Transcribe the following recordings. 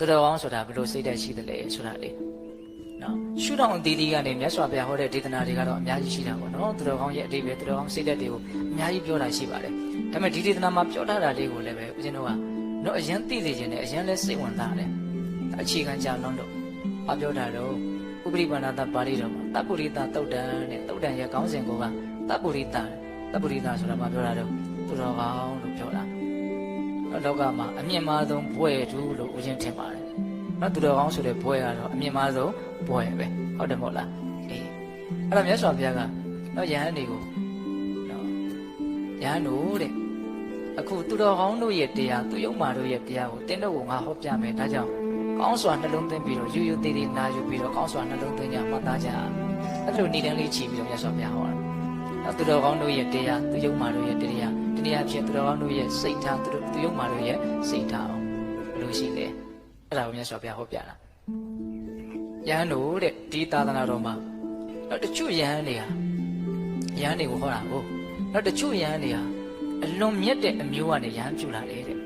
သူတော်ကောင်းဆိုတာဘယ်လိုစိတ်ဓာတ်ရှိသလဲဆိုတာလေနော်ရှုထောင့်အသီးသီးကနေမြတ်စွာဘုရားဟောတဲ့ဒေသနာတွေကတော့အများကြီးရှိတာပေါ့နော်သူတော်ကောင်းရဲ့အတိတ်ပဲသူတော်ကောင်းစိတ်ဓာတ်တွေကိုအများကြီးပြောတာရှိပါတယ်ဒါပေမဲ့ဒီဒေသနာမှာပြောထားတာလေးကိုလည်းပဲဦးဇင်းတို့ကတော့အရင်သိသိခြင်းနဲ့အရင်လဲစိတ်ဝင်စားတယ်အခြေခံကြလုံးတော့ဘာပြောတာတော့ဥပရိပါဏတပါဠိတော်မှာတပ္ပုရိတတုတ်တံနဲ့တုတ်တံရဲ့ခေါင်းစဉ်ကတပ္ပုရိတတပ္ပုရိတဆိုတာဘာပြောတာတော့သူတော်ကောင်းလို့ပြောတာ လောကမှာအမြင့်မားဆုံးဘွဲ့တူလို့ဦးဇင်းထင်ပါတယ်နော်သူတော်ကောင်းဆိုတဲ့ဘွဲ့ကတော့အမြင့်မားဆုံးဘွဲ့ပဲဟုတ်တယ်မဟုတ်လားအေးအဲ့တော့မြတ်စွာဘုရားကနော်ယဟန်တွေကိုနော်ယဟန်တို့တဲ့အခုသူတော်ကောင်းတို့ရဲ့တရားသူယုံမာတို့ရဲ့တရားကိုတင်းတော့ကိုငါဟောပြမယ်ဒါကြောင့်ကောင်းစွာနှလုံးသွင်းပြီးတော့ယူယူသေးသေးနာယူပြီးတော့ကောင်းစွာနှလုံးသွင်းကြမှတ်သားကြအဲ့လိုနေတန်းလေးချီပြီးတော့မြတ်စွာဘုရားဟောတာနော်သူတော်ကောင်းတို့ရဲ့တရားသူယုံမာတို့ရဲ့တရားတန ည်းအားဖြင့်သူတော်ကောင်းတို့ရဲ့စိတ်ထားသူတို့သူယုံမာတို့ရဲ့စိတ်ထားအောင်ဘယ်လိုရှိလဲအဲ့ဒါကိုမြတ်စွာဘုရားဟောပြတာယဟန်တို့တဲ့ဒီသာသနာတော်မှာတော့တချို့ယဟန်တွေဟာယဟန်တွေကိုဟောတာကိုတော့တချို့ယဟန်တွေဟာအလွန်မြတ်တဲ့အမျိုးကနေယဟန်ပြုလာတယ်တဲ့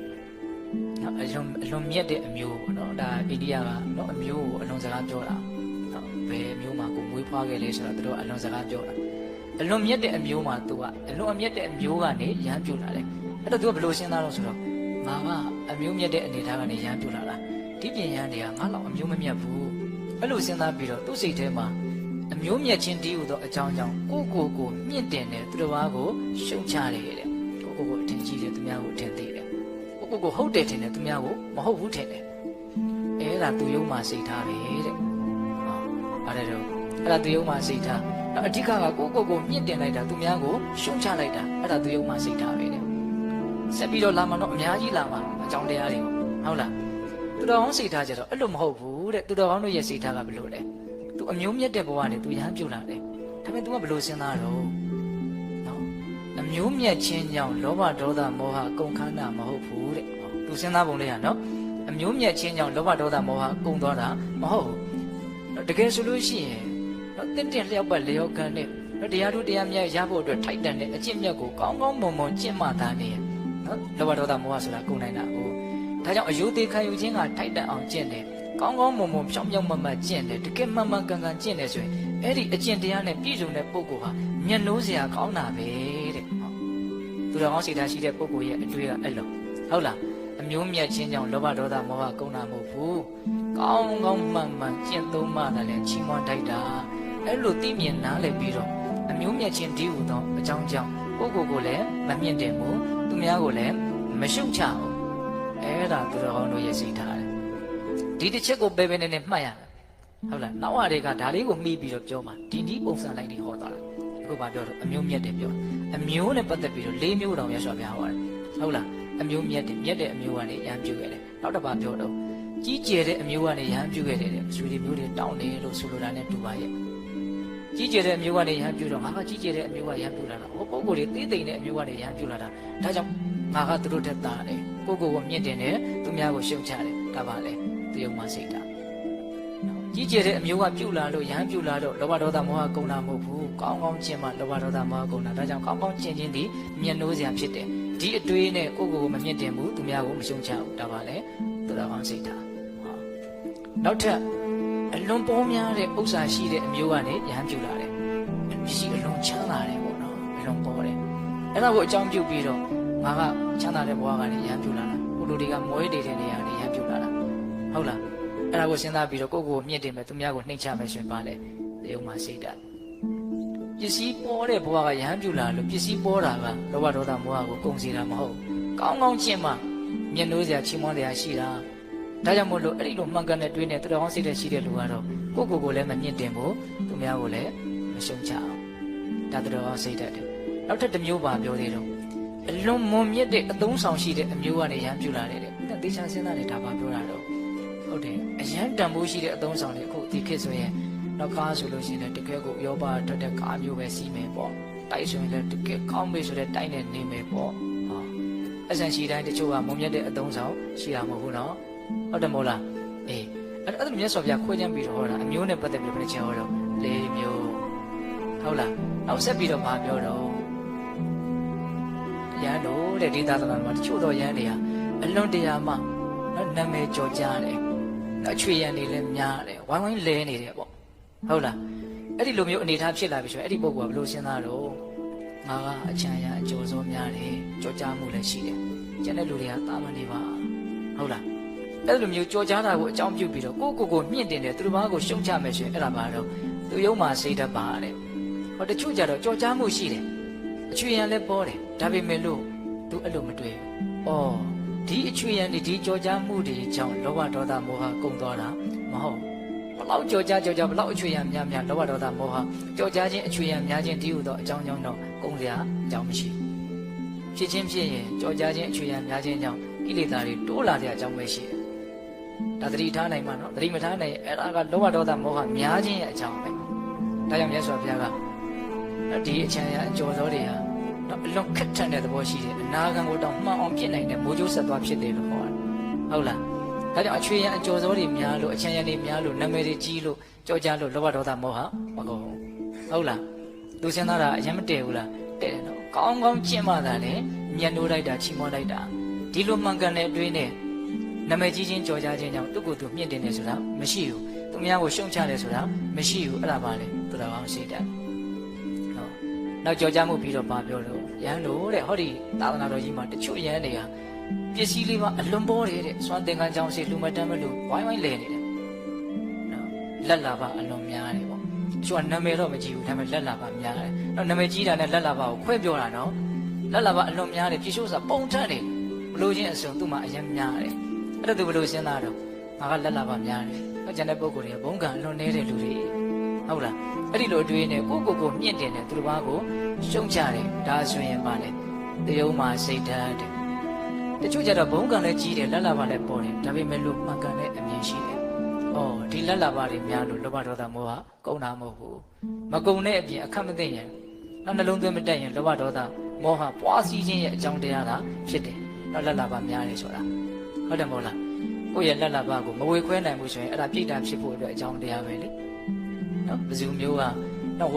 နော်အလွန်အလွန်မြတ်တဲ့အမျိုးပေါ့နော်ဒါအိန္ဒိယကနော်အမျိုးကိုအလွန်စကားပြောတာနော်ဘယ်အမျိုးမှာကိုမွေးဖွားခဲ့လဲဆိုတော့သူတို့အလွန်စကားပြောတာ အလွန်မြတ်တဲ့အမျိုးမှာသူကအလွန်အမြတ်တဲ့အမျိုးကနေယဟန်ပြုလာတယ်အဲ့တော့သူကဘယ်လိုရှင်းသားလို့ဆိုတော့ငါကအမျိုးမြတ်တဲ့အနေထားကနေယဟန်ပြုလာတာဒီပြင်ယဟန်တွေကငါလောက်အမျိုးမမြတ်ဘူးအဲ့လိုစဉ်းစားပြီးတော့သူ့စိတ်ထဲမှာအမျိုးမြတ်ခြင်းတည်းဟူသောအကြောင်းကြောင့်ကိုယ့်ကိုယ်ကိုမြင့်တင်တယ်သူတစ်ပါးကိုရှုံချတယ်တဲ့ကိုယ့်ကိုယ်ကိုအထင်ကြီးတယ်သူများကိုအထင်သေးတယ်ကိုယ့်ကိုယ်ကိုဟုတ်တယ်ထင်တယ်သူများကိုမဟုတ်ဘူးထင်တယ်အဲ့ဒါသူယုံမှစိတ်ထားပဲတဲ့ဟောအဲ့ဒါတော့အဲ့ဒါသူယုံမှစိတ်ထား နောက်အဓိကကကိုယ့်ကိုယ်ကိုမြင့်တင်လိုက်တာသူများကိုရှုံချလိုက်တာအဲ့ဒါသူယုံမှစိတ်ထားပဲတဲ့ဆက်ပြီးတော့လာမှတော့အများကြီးလာမှာအကြောင်းတရားတွေဟုတ်လားသူတော်ကောင်းစိတ်ထားကြတော့အဲ့လိုမဟုတ်ဘူးတဲ့သူတော်ကောင်းတို့ရဲ့စိတ်ထားကဘယ်လိုလဲသူအမျိုးမြတ်တဲ့ဘဝနဲ့သူရဟန်းပြုတ်လာတယ်ဒါပေမဲ့ तू ကဘယ်လိုစဉ်းစားတော့နော်အမျိုးမြတ်ခြင်းကြောင့်လောဘဒေါသမောဟကုန်ခန်းတာမဟုတ်ဘူးတဲ့ဟောသူစဉ်းစားပုံလေးကနော်အမျိုးမြတ်ခြင်းကြောင့်လောဘဒေါသမောဟကုန်သွားတာမဟုတ်ဘူးနော်တကယ်ဆိုလို့ရှိရင်နော် တင့်တင့်လျောက်ပတ်လျောက်ခံတဲ့နော်တရားတို့တရားမြတ်ရဖို့အတွက်ထိုက်တန်တဲ့အကျင့်မြတ်ကိုကောင်းကောင်းမွန်မွန်ကျင့်မှသာနေရနော်လောဘဒေါသမောဟဆိုတာကုန်နိုင်တာဟုတ်ဒါကြောင့်အယုသေးခံယူခြင်းကထိုက်တန်အောင်ကျင့်တယ်ကောင်းကောင်းမွန်မွန်ဖြောင်းဖြောင်းမတ်မတ်ကျင့်တယ်တကယ်မှန်မှန်ကန်ကန်ကျင့်တယ်ဆိုရင်အဲ့ဒီအကျင့်တရားနဲ့ပြည့်စုံတဲ့ပုဂ္ဂိုလ်ဟာမျက်နှိုးစရာကောင်းတာပဲတဲ့ဟောသူတော်ကောင်းစိတ်ဓာတ်ရှိတဲ့ပုဂ္ဂိုလ်ရဲ့အတွေ့ကအဲ့လိုဟုတ်လားအမျိုးမြတ်ခြင်းကြောင့်လောဘဒေါသမောဟကုန်တာမဟုတ်ဘူးကောင်းကောင်းမှန်မှန်ကျင့်သုံးမှလည်းချီးမွမ်းထိုက်တာ အဲ့လိုသိမြင်နားလည်ပြီးတော့အမျိုးမြတ်ခြင်းဒီဟူသောအကြောင်းကြောင့်ပုဂ္ဂိုလ်ကိုလည်းမမြင့်တင်ဘူးသူများကိုလည်းမရှုတ်ချဘူးအဲ့ဒါသူတော်ကောင်းတို့ရဲ့စိတ်ထားတယ်ဒီတစ်ချက်ကိုပဲပဲနဲ့နဲ့မှတ်ရတယ်ဟုတ်လားနောက်ဟာတွေကဒါလေးကိုမှီးပြီးတော့ပြောမှာဒီနည်းပုံစံလိုက်နေဟောသွားတာအခုဘာပြောတော့အမျိုးမြတ်တယ်ပြောအမျိုးနဲ့ပတ်သက်ပြီးတော့၄မျိုးတောင်ရရှိပြဟောတယ်ဟုတ်လားအမျိုးမြတ်တယ်မြတ်တဲ့အမျိုးကနေရဟန်းပြုခဲ့တယ်နောက်တစ်ပါပြောတော့ကြီးကျယ်တဲ့အမျိုးကနေရဟန်းပြုခဲ့တယ်တဲ့ရွှေတွေမျိုးတွေတောင်းတယ်လို့ဆိုလိုတာနဲ့တူပါရဲ့ ကြီးကျယ်တဲ့အမျိုးကနေရဟန်းပြုတော့ငါကကြီးကျယ်တဲ့အမျိုးကရဟန်းပြုလာတာဟိုပုံကိုယ်တွေသေးသိမ့်တဲ့အမျိုးကနေရဟန်းပြုလာတာဒါကြောင့်ငါကသူတို့တက်တာတယ်ကိုကိုကိုမြင့်တင်တယ်သူများကိုရှုံချတယ်ဒါပါလေသူယုံမှစိတ်တာကြီးကျယ်တဲ့အမျိုးကပြုလာလို့ရဟန်းပြုလာတော့လောဘဒေါသမောဟကုန်တာမဟုတ်ဘူးကောင်းကောင်းကျင့်မှလောဘဒေါသမောဟကုန်တာဒါကြောင့်ကောင်းကောင်းကျင့်ခြင်းဒီမျက်နှိုးစရာဖြစ်တယ်ဒီအတွေးနဲ့ကိုကိုကိုမမြင့်တင်ဘူးသူများကိုမရှုံချဘူးဒါပါလေသူတော်ကောင်းစိတ်တာဟောနောက်ထပ်အ လွန်ပေါများတဲ့ဥစ္စာရှိတဲ့အမျိုးကနေရဟန်းပြုလာတယ်ရှိအလွန်ချမ်းသာတယ်ပေါ့နော်အလွန်ပေါ်တယ်အဲ့ဒါကိုအကြောင်းပြုပြီးတော့ငါကချမ်းသာတဲ့ဘဝကနေရဟန်းပြုလာတာဟိုလူတွေကမွဲနေတဲ့နေရာကနေရဟန်းပြုလာတာဟုတ်လားအဲ့ဒါကိုစဉ်းစားပြီးတော့ကိုယ့်ကိုယ်မြင့်တင်မယ်သူများကိုနှိမ့်ချမယ်ဆိုရင်ပါလေတေုံမှာစိတ်ဓာတ်ပစ္စည်းပေါ်တဲ့ဘဝကရဟန်းပြုလာလို့ပစ္စည်းပေါ်တာကလောဘဒေါသမောဟကိုကုန်စီတာမဟုတ်ကောင်းကောင်းချင်းမှမျက်နှိုးစရာချီးမွမ်းစရာရှိတာ ဒါကြောင့်မို့လို့အဲ့ဒီလိုမှန်ကန်တဲ့တွေးနဲ့သူတော်ကောင်းစိတ်တဲ့ရှိတဲ့လူကတော့ကိုယ့်ကိုယ်ကိုလည်းမမြင့်တင်ဘူးသူများကိုလည်းမရှုံချအောင်ဒါသူတော်ကောင်းစိတ်တဲ့တယ်နောက်ထပ်တစ်မျိုးပါပြောသေးတော့အလွန်မွန်မြတ်တဲ့အသုံးဆောင်ရှိတဲ့အမျိုးကနေရဟန်းပြုလာတယ်တဲ့ဒါတေချာစဉ်းစားနေတာပါပြောတာတော့ဟုတ်တယ်အရန်တန်ဖိုးရှိတဲ့အသုံးဆောင်တွေအခုဒီခေတ်ဆိုရင်နောက်ကားဆိုလို့ရှိရင်တကယ်ကိုယောဘထွက်တဲ့ကားမျိုးပဲစီးမယ်ပေါ့တိုက်ဆိုရင်လည်းတကယ်ကောင်းပြီဆိုတဲ့တိုက်နဲ့နေမယ်ပေါ့ဟာအဆန်ရှိတိုင်းတချို့ကမုံမြတ်တဲ့အသုံးဆောင်ရှိတာမဟုတ်ဘူးနော် ဟုတ်တယ်မို့လားအေးအဲ့အဲ့လိုမြတ်စွာဘုရားခွဲခြမ်းပြီးတော့ဟောတာအမျိုးနဲ့ပတ်သက်ပြီးဘယ်နှချင်ဟောတော့လေးမျိုးဟုတ်လားနောက်ဆက်ပြီးတော့မပြောတော့ရန်တို့တဲ့ဒီသာသနာမှာတချို့တော့ရန်တွေဟာအလွန်တရာမှနော်နာမည်ကြော်ကြားတယ်နော်အချွေရံနေလည်းများတယ်ဝိုင်းဝိုင်းလဲနေတယ်ပေါ့ဟုတ်လားအဲ့ဒီလိုမျိုးအနေထားဖြစ်လာပြီဆိုရင်အဲ့ဒီပုဂ္ဂိုလ်ကဘယ်လိုစဉ်းစားတော့ငါကအချမ်းရအကျိုးဆုံးများတယ်ကြော်ကြားမှုလည်းရှိတယ်ကျန်တဲ့လူတွေကတာမန်နေပါဟုတ်လား အဲ့လိုမျိုးကြော်ကြားတာကိုအကြောင်းပြုပြီးတော့ကိုယ့်ကိုယ်ကိုမြင့်တင်တယ်သူတို့ဘာကိုရှုံချမယ်ဆိုရင်အဲ့ဒါပါတော့သူယုံမှာစိတ်တတ်ပါတဲ့ဟောတချို့ကြတော့ကြော်ကြားမှုရှိတယ်အချွေရံလည်းပေါ်တယ်ဒါပေမဲ့လို့သူအဲ့လိုမတွေ့ဘူးဩဒီအချွေရံဒီဒီကြော်ကြားမှုတွေကြောင့်လောဘဒေါသမောဟကုန်သွားတာမဟုတ်ဘလောက်ကြော်ကြားကြော်ကြားဘလောက်အချွေရံများများလောဘဒေါသမောဟကြော်ကြားခြင်းအချွေရံများခြင်းဒီဟုသောအကြောင်းကြောင့်တော့ကုန်စရာအကြောင်းမရှိဘူးဖြစ်ချင်းဖြစ်ရင်ကြော်ကြားခြင်းအချွေရံများခြင်းကြောင့်ကိလေသာတွေတိုးလာတဲ့အကြောင်းပဲရှိတယ် ဒါသတိထားနိုင်မှာနော်သတိမထားနိုင်ရင်အဲ့ဒါကလောဘဒေါသမောဟများခြင်းရဲ့အကြောင်းပဲဒါကြောင့်မြတ်စွာဘုရားကဒီအချမ်းရအကျော်စောတွေဟာတော့အလွန်ခက်ထန်တဲ့သဘောရှိတယ်အနာဂံကိုတော့မှန်အောင်ဖြစ်နိုင်တဲ့မိုးကြိုးဆက်သွားဖြစ်တယ်လို့ဟောတယ်ဟုတ်လားဒါကြောင့်အချွေရန်အကျော်စောတွေများလို့အချမ်းရန်တွေများလို့နာမည်တွေကြီးလို့ကြောကြားလို့လောဘဒေါသမောဟမကုန်ဘူးဟုတ်လားသူစဉ်းစားတာအရင်မတည့်ဘူးလားတဲ့တယ်နော်ကောင်းကောင်းကျင့်မှသာလေမျက်နှိုးလိုက်တာချီးမွမ်းလိုက်တာဒီလိုမှန်ကန်တဲ့အတွေးနဲ့ နာမည်ကြီးချင်းကြောကြားခြင်းကြောင့်သူ့ကိုယ်သူမြင့်တင်တယ်ဆိုတာမရှိဘူးသူများကိုရှုံချတယ်ဆိုတာမရှိဘူးအဲ့ဒါပါလေသူတော်ကောင်းရှိတယ်နော်နောက်ကြောကြားမှုပြီးတော့ပါပြောလို့ရဟန်းတို့တဲ့ဟောဒီသာသနာတော်ကြီးမှာတချို့ရဟန်းတွေကပစ္စည်းလေးပါအလွန်ပေါ်တယ်တဲ့စွမ်းသင်္ကန်းကြောင်းစီလူမတမ်းမလို့ဝိုင်းဝိုင်းလဲနေတယ်နော်လက်လာပါအလွန်များတယ်ပေါ့တချို့ကနာမည်တော့မကြည့်ဘူးဒါပေမဲ့လက်လာပါများတယ်နော်နာမည်ကြီးတာနဲ့လက်လာပါကိုခွဲပြောတာနော်လက်လာပါအလွန်များတယ်ပြည့်စုံစာပုံထက်တယ်ဘလို့ချင်းအစုံသူ့မှာအရင်များတယ် အဲ့ဒါသူဘလို့စဉ်းစားတော့ငါကလက်လာပါများတယ်ဟောကျန်တဲ့ပုံကိုယ်တွေကဘုံကံအလွန်နေတဲ့လူတွေဟုတ်လားအဲ့ဒီလိုအတွေးနဲ့ကိုကိုကိုမြင့်တင်တယ်သူတစ်ပါးကိုရှုံချတယ်ဒါဆိုရင်ပါလေတယုံမှာစိတ်ဓာတ်တယ်တချို့ကြတော့ဘုံကံလည်းကြီးတယ်လက်လာပါလည်းပေါ်တယ်ဒါပေမဲ့လို့မှန်ကန်တဲ့အမြင်ရှိတယ်ဩဒီလက်လာပါတွေများလို့လောဘဒေါသမောဟကုန်တာမဟုတ်ဘူးမကုန်တဲ့အပြင်အခက်မသိရင်နောက်နှလုံးသွင်းမတက်ရင်လောဘဒေါသမောဟပွားစီးခြင်းရဲ့အကြောင်းတရားသာဖြစ်တယ်နောက်လက်လာပါများတယ်ဆိုတာ ဟုတ်တယ်မဟုတ်လားကိုယ့်ရဲ့လက်လာပါကိုမဝေခွဲနိုင်ဘူးဆိုရင်အဲ့ဒါပြိတ္တာဖြစ်ဖို့အတွက်အကြောင်းတရားပဲလေနော်ဘယ်သူမျိုးကနော်